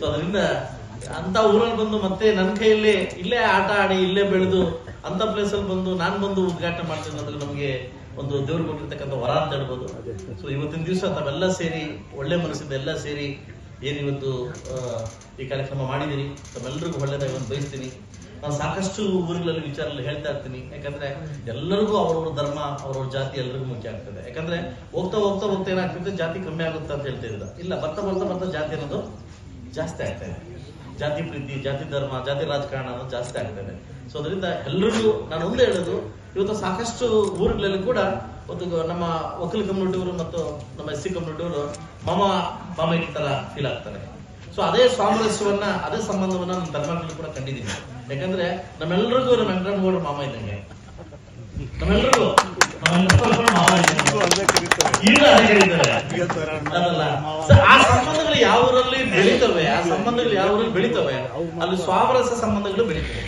So ಅದರಿಂದ ಅಂತ ಊರಲ್ಲಿ ಬಂದು ಮತ್ತೆ ನನ್ನ ಕೈಯಲ್ಲಿ ಇಲ್ಲೇ ಆಟ ಆಡಿ ಇಲ್ಲೇ ಬೆಳೆದು ಅಂತ ಪ್ಲೇಸ್ ಅಲ್ಲಿ ಬಂದು ನಾನು ಬಂದು ಉದ್ಘಾಟನೆ ಮಾಡ್ತೀನಿ ಅಂದ್ರೆ ನಮಗೆ ಒಂದು ದೇವ್ರಿಗೆ ಕೊಟ್ಟಿರ್ತಕ್ಕಂಥ ವರ ಅಂತ ಹೇಳ್ಬೋದು. ಸೊ ಇವತ್ತಿನ ದಿವಸ ತಾವೆಲ್ಲ ಸೇರಿ, ಒಳ್ಳೆ ಮನಸ್ಸಿಂದ ಎಲ್ಲ ಸೇರಿ ಏನು ಈ ಕಾರ್ಯಕ್ರಮ ಮಾಡಿದಿರಿ. ತಮ್ಮೆಲ್ಲರಿಗೂ ಒಳ್ಳೇದಾಗಿ ಒಂದು ಬಯಸ್ತೀನಿ. ನಾನು ಸಾಕಷ್ಟು ಊರುಗಳಲ್ಲಿ ವಿಚಾರದಲ್ಲಿ ಹೇಳ್ತಾ ಇರ್ತೀನಿ. ಯಾಕಂದ್ರೆ ಎಲ್ಲರಿಗೂ ಅವ್ರವ್ರ ಧರ್ಮ, ಅವ್ರವ್ರ ಜಾತಿ ಎಲ್ಲರಿಗೂ ಮುಖ್ಯ ಆಗ್ತದೆ. ಯಾಕಂದ್ರೆ ಹೋಗ್ತಾ ಹೋಗ್ತಾ ಹೋಗ್ತಾ ಏನಾಗ್ತದೆ ಜಾತಿ ಕಮ್ಮಿ ಆಗುತ್ತೆ ಅಂತ ಹೇಳ್ತಿದ್ರು ಇಲ್ಲ, ಬರ್ತಾ ಬರ್ತಾ ಬರ್ತಾ ಜಾತಿ ಅನ್ನೋದು ಜಾಸ್ತಿ ಆಗ್ತಾ ಜಾತಿ ಪ್ರೀತಿ, ಜಾತಿ ಧರ್ಮ, ಜಾತಿ ರಾಜಕಾರಣ ಜಾಸ್ತಿ ಆಗ್ತದೆ ಸೊ ಅದರಿಂದ ಎಲ್ಲರಿಗೂ ನಾನು ಒಂದೇ ಹೇಳೋದು, ಇವತ್ತು ಸಾಕಷ್ಟು ಊರುಗಳಲ್ಲಿ ಕೂಡ ಒಂದು ನಮ್ಮ ವಕೀಲ ಕಮ್ಯುನಿಟಿಯವರು ಮತ್ತು ನಮ್ಮ ಎಸ್ ಸಿ ಕಮ್ಯುನಿಟಿಯವರು ಮಾಮ ಮಾಮೈಕಿ ತರ ಫೀಲ್ ಆಗ್ತಾರೆ. ಸೊ ಅದೇ ಸಾಮರಸ್ಯವನ್ನ ಅದೇ ಸಂಬಂಧವನ್ನ ನಮ್ಮ ಧರ್ಮಗಳಲ್ಲಿ ಕೂಡ ಕಂಡಿದ್ದೀನಿ. ಯಾಕಂದ್ರೆ ನಮ್ಮೆಲ್ಲರಿಗೂ ನಮ್ಮ ವೆಂಕಟಗೌಡರು ಮಾಮ ಇದ್ದಂಗೆ. ನಮ್ಮೆಲ್ಲರಿಗೂ ಆ ಸಂಬಂಧಗಳು ಯಾವ ಊರಲ್ಲಿ ಬೆಳಿತವೆ ಆ ಸಂಬಂಧಗಳು ಯಾವ ಊರಲ್ಲಿ ಬೆಳಿತವೆ ಅಲ್ಲಿ ಸ್ವಾಮರಸ್ಯ ಸಂಬಂಧಗಳು ಬೆಳಿತವೆ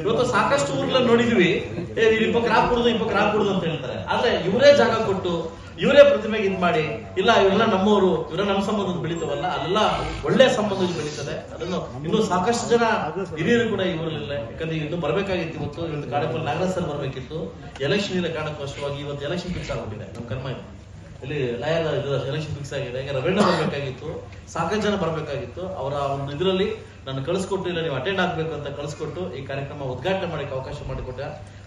ಇವತ್ತು ಸಾಕಷ್ಟು ಊರ್ಲ ನೋಡಿದ್ವಿ ಏ ಇಪ್ಪ ಕ್ರಾಪ್ ಕೊಡುದು ಇಪ್ಪ ಕ್ರಾಪ್ ಕೊಡುದು ಅಂತ ಹೇಳ್ತಾರೆ ಆದ್ರೆ ಇವರೇ ಜಾಗ ಕೊಟ್ಟು ಇವರೇ ಪ್ರತಿಮೆಗೆ ಇದ್ ಮಾಡಿ, ಇಲ್ಲ, ಇವರೆಲ್ಲ ನಮ್ಮವರು ಇವರ ನಮ್ಮ ಸಂಬಂಧದ ಬೆಳೀತವಲ್ಲ ಅಲ್ಲೆಲ್ಲ ಒಳ್ಳೆ ಸಂಬಂಧ ಬೆಳೀತದೆ. ಅದನ್ನು ಇನ್ನು ಸಾಕಷ್ಟು ಜನ ಹಿರಿಯರು ಕೂಡ ಇವರಲ್ಲಿಲ್ಲ ಯಾಕಂದ್ರೆ ಇನ್ನು ಬರಬೇಕಾಗಿತ್ತು ಇವತ್ತು ಇವತ್ತು ಕಾರ್ಯಕ್ರಮ ನಾಗರಾಜ್ ಸರ್ ಬರಬೇಕಿತ್ತು. ಎಲೆಕ್ಷನ್ ಇಲ್ಲ ಕಾರಣಕ್ಕೋಸ್ಕರವಾಗಿ ಇವತ್ತು ಎಲೆಕ್ಷನ್ ಫಿಕ್ಸ್ ಆಗ್ಬಿಟ್ಟಿದೆ. ನಮ್ಮ ಕರ್ಮ ಇಲ್ಲಿ ಲಾಯರ್ ಇದು ಎಲೆಕ್ಷನ್ ಫಿಕ್ಸ್ ಆಗಿದೆ. ಈಗ ರವೀಣ ಬರಬೇಕಾಗಿತ್ತು, ಸಾಕಷ್ಟು ಜನ ಬರಬೇಕಾಗಿತ್ತು. ಅವರ ಒಂದು ಇದರಲ್ಲಿ ನಾನು ಕಳಿಸ್ಕೊಟ್ಟು ಇಲ್ಲ, ನೀವು ಅಟೆಂಡ್ ಆಗಬೇಕು ಅಂತ ಕಳಿಸ್ಕೊಟ್ಟು ಈ ಕಾರ್ಯಕ್ರಮ ಉದ್ಘಾಟನೆ ಮಾಡಕ್ಕೆ ಅವಕಾಶ ಮಾಡಿಕೊಟ್ಟ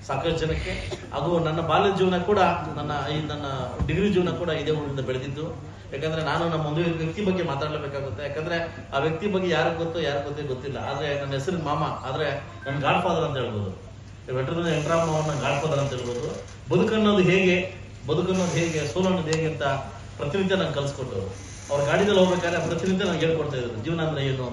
ಸಾಕಷ್ಟು ಜನಕ್ಕೆ. ಅದು ನನ್ನ ಬಾಲ್ಯ ಜೀವನ ಕೂಡ, ನನ್ನ ಈ ನನ್ನ ಡಿಗ್ರಿ ಜೀವನ ಕೂಡ ಇದೇ ಊರಿಂದ ಬೆಳೆದಿದ್ದು. ಯಾಕಂದ್ರೆ ನಾನು ನಮ್ಮ ಒಂದು ವ್ಯಕ್ತಿ ಬಗ್ಗೆ ಮಾತಾಡ್ಲೇಬೇಕಾಗುತ್ತೆ. ಯಾಕಂದ್ರೆ ಆ ವ್ಯಕ್ತಿ ಬಗ್ಗೆ ಯಾರಿಗೆ ಗೊತ್ತೋ ಯಾರು ಗೊತ್ತೇ ಗೊತ್ತಿಲ್ಲ. ಆದ್ರೆ ನನ್ನ ಹೆಸರು ಮಾಮ, ಆದ್ರೆ ನನ್ನ ಗಾಡ್ ಫಾದರ್ ಅಂತ ಹೇಳ್ಬೋದು. ವೆಟ್ರನ ಎಂಟ್ರಾಮ್ ಅವ್ರನ್ನ ಗಾಡ್ ಫಾದರ್ ಅಂತ ಹೇಳ್ಬೋದು. ಬದುಕನ್ನೋದು ಹೇಗೆ? ಬದುಕನ್ನೋದು ಹೇಗೆ, ಸೋಲನ್ನೋದು ಹೇಗೆ ಅಂತ ಪ್ರತಿನಿತ್ಯ ನಂಗೆ ಕಲಿಸ್ಕೊಟ್ಟರು ಅವ್ರ ಗಾಡಿದಲ್ಲಿ ಹೋಗ್ಬೇಕಾದ್ರೆ ಪ್ರತಿನಿತ್ಯ ನಂಗೆ ಹೇಳ್ಕೊಡ್ತಾ ಇದ್ರು. ಜೀವನ ಅಂದ್ರೆ ಏನು?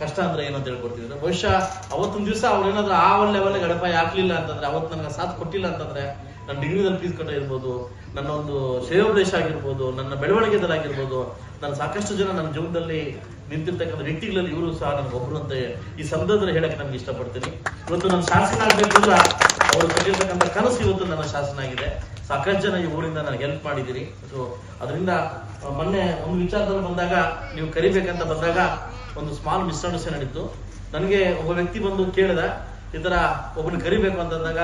ಕಷ್ಟ ಅಂದ್ರೆ ಏನು ಅಂತ ಹೇಳ್ಕೊಡ್ತಿದ್ರು. ಬಹುಶಃ ಅವತ್ತೊಂದು ದಿವಸ ಅವ್ರು ಏನಾದ್ರು ಆ ಒಂದು ಲೆವೆಲ್ ಗಡಪ ಹಾಕ್ಲಿಲ್ಲ ಅಂತಂದ್ರೆ, ಅವತ್ತು ನನಗೆ ಸಾಥ್ ಕೊಟ್ಟಿಲ್ಲ ಅಂತಂದ್ರೆ, ನನ್ನ ಡಿಗ್ರಿದಲ್ಲಿ ಫೀಸ್ ಕಟ್ಟ ಇರ್ಬೋದು ನನ್ನ ಒಂದು ಶ್ರೇಯೋಪದೇಶ ಆಗಿರ್ಬೋದು, ನನ್ನ ಬೆಳವಣಿಗೆದಲ್ಲಾಗಿರ್ಬೋದು ನನ್ನ ಸಾಕಷ್ಟು ಜನ ನನ್ನ ಜೀವನದಲ್ಲಿ ನಿಂತಿರ್ತಕ್ಕಂಥ ವ್ಯಕ್ತಿಗಳಲ್ಲಿ ಇವರು ಸಹ ನನಗೆ ಒಬ್ಬರು ಅಂತ ಈ ಸಂದರ್ಭದಲ್ಲಿ ಹೇಳಕ್ಕೆ ನನಗೆ ಇಷ್ಟಪಡ್ತೀನಿ. ಇವತ್ತು ನನ್ನ ಶಾಸಕ ಆಗಬೇಕು ಅಂದ್ರೆ ಅವರು ಕಟ್ಟಿರ್ತಕ್ಕಂಥ ಕನಸು ಇವತ್ತು ನನ್ನ ಶಾಸನ ಆಗಿದೆ ಸಾಕಷ್ಟು ಜನ ಈ ಊರಿಂದ ನನಗೆ ಹೆಲ್ಪ್ ಮಾಡಿದ್ದೀರಿ. ಸೊ ಅದರಿಂದ ಮೊನ್ನೆ ಒಂದು ವಿಚಾರದಲ್ಲಿ ಬಂದಾಗ, ನೀವು ಕರಿಬೇಕಂತ ಬಂದಾಗ ಒಂದು ಸ್ಮಾಲ್ ಮಿಸ್ಅಂಡರ್ಸ್ಟ್ಯಾಂಡ್ ನಡೀತು. ನನಗೆ ಒಬ್ಬ ವ್ಯಕ್ತಿ ಬಂದು ಕೇಳಿದ, ಈ ತರ ಒಬ್ಬನ ಕರಿಬೇಕು ಅಂತಂದಾಗ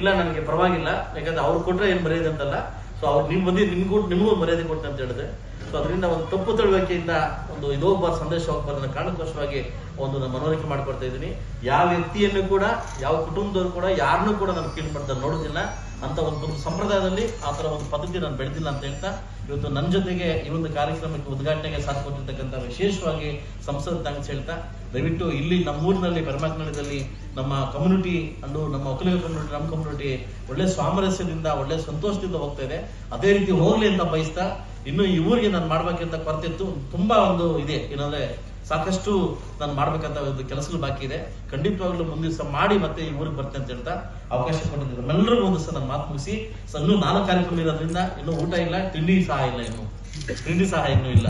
ಇಲ್ಲ, ನನಗೆ ಪರವಾಗಿಲ್ಲ. ಯಾಕಂದ್ರೆ ಅವ್ರು ಕೊಟ್ಟರೆ ಏನು ಮರ್ಯಾದೆ ಅಂತಲ್ಲ. ಸೊ ಅವ್ರು ನಿಮ್ ಬಂದಿ ನಿಮ್ಗೂ, ನಿಮಗೂ ಮರ್ಯಾದೆ ಕೊಟ್ಟೆ ಅಂತ ಹೇಳಿದೆ. ಸೊ ಅದರಿಂದ ಒಂದು ತಪ್ಪು ತಿಳುವಳಿಕೆಯಿಂದ ಒಂದು ಇದೊಬ್ಬ ಸಂದೇಶ ಹೋಗ್ಬಾರ್ದನ್ನ ಕಾರಣಕ್ಕೋಸ್ಕರವಾಗಿ ಒಂದು ನಾನು ಮನವರಿಕೆ ಮಾಡ್ಕೊಡ್ತಾ ಇದ್ದೀನಿ. ಯಾವ ವ್ಯಕ್ತಿಯನ್ನು ಕೂಡ, ಯಾವ ಕುಟುಂಬದವರು ಕೂಡ, ಯಾರನ್ನೂ ಕೂಡ ನಾನು ಕೀಳು ಮಾಡ್ತಾರೆ ನೋಡೋದಿಲ್ಲ. ಅಂತ ಒಂದು ಸಂಪ್ರದಾಯದಲ್ಲಿ ಆ ಥರ ಒಂದು ಪದ್ಧತಿ ನಾನು ಬೆಳೆದಿಲ್ಲ ಅಂತ ಹೇಳ್ತಾ, ಇವತ್ತು ನನ್ನ ಜೊತೆಗೆ ಈ ಒಂದು ಕಾರ್ಯಕ್ರಮಕ್ಕೆ ಉದ್ಘಾಟನೆಗೆ ಸಾಥ್ ಕೊಟ್ಟಿರ್ತಕ್ಕಂಥ ವಿಶೇಷವಾಗಿ ಸಂಸದ ಥ್ಯಾಂಕ್ಸ್ ಹೇಳ್ತಾ, ದಯವಿಟ್ಟು ಇಲ್ಲಿ ನಮ್ಮೂರಿನಲ್ಲಿ ಪರಮಾತ್ಮದಲ್ಲಿ ನಮ್ಮ ಕಮ್ಯುನಿಟಿ ಅಂದು ನಮ್ಮ ಒಕ್ಕಲಿಗ ಕಮ್ಯುನಿಟಿ ನಮ್ಮ ಕಮ್ಯುನಿಟಿ ಒಳ್ಳೆ ಸಾಮರಸ್ಯದಿಂದ, ಒಳ್ಳೆ ಸಂತೋಷದಿಂದ ಹೋಗ್ತಾ ಇದೆ. ಅದೇ ರೀತಿ ಹೋಗ್ಲಿ ಅಂತ ಬಯಸ್ತಾ ಇನ್ನು ಈ ಊರಿಗೆ ನಾನು ಮಾಡ್ಬೇಕಂತ ಕೊರತೆ ಇತ್ತು ತುಂಬಾ ಒಂದು ಇದೆ. ಏನಂದ್ರೆ ಸಾಕಷ್ಟು ನಾನು ಮಾಡ್ಬೇಕಂತ ಒಂದು ಕೆಲಸಗಳು ಬಾಕಿ ಇದೆ. ಖಂಡಿತವಾಗ್ಲೂ ಮುಂದಿನ ದಿವಸ ಮಾಡಿ ಮತ್ತೆ ಈ ಊರಿಗೆ ಬರ್ತೇನೆ ಅಂತ ಹೇಳ್ತಾ ಅವಕಾಶ ಕೊಟ್ಟಿದ್ದಾರೆ ಎಲ್ಲರಿಗೂ ಒಂದು ಸಹ ನಾನು ಮಾತು ಮುಗಿಸಿ ಸಣ್ಣ ನಾಲ್ಕು ಕಾರ್ಯಕ್ರಮ ಇರೋದ್ರಿಂದ ಇನ್ನು ಊಟ ಇಲ್ಲ, ತಿಂಡಿ ಸಹ ಇಲ್ಲ ಇನ್ನು. ತಿಂಡಿ ಸಹ ಇನ್ನೂ ಇಲ್ಲ.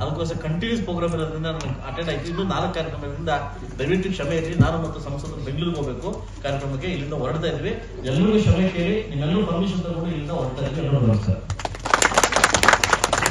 ಅದಕ್ಕೋಸ್ಕರ ಕಂಟಿನ್ಯೂಸ್ ಪ್ರೋಗ್ರಾಮ್ ಇರೋದ್ರಿಂದ ನಾನು ಅಟೆಂಡ್ ಆಯ್ತು. ಇನ್ನು ನಾಲ್ಕು ಕಾರ್ಯಕ್ರಮದಿಂದ ದಯವಿಟ್ಟು ಕ್ಷಮೆ ಇರಲಿ ನಾನು ಮತ್ತು ಸಂಸದರು ಬೆಂಗಳೂರಿಗೆ ಹೋಗಬೇಕು. ಕಾರ್ಯಕ್ರಮಕ್ಕೆ ಇಲ್ಲಿಂದ ಹೊರಡ್ತಾ ಇದ್ವಿ. ಎಲ್ಲರಿಗೂ ಕ್ಷಮೆ ಕೇಳಿ ನಿಮ್ಮೆಲ್ಲರೂ ಪರ್ಮಿಷನ್ ತಗೊಂಡು ಇಲ್ಲಿಂದ ಹೊರಡ್ತಾ ಇದ್ವಿ.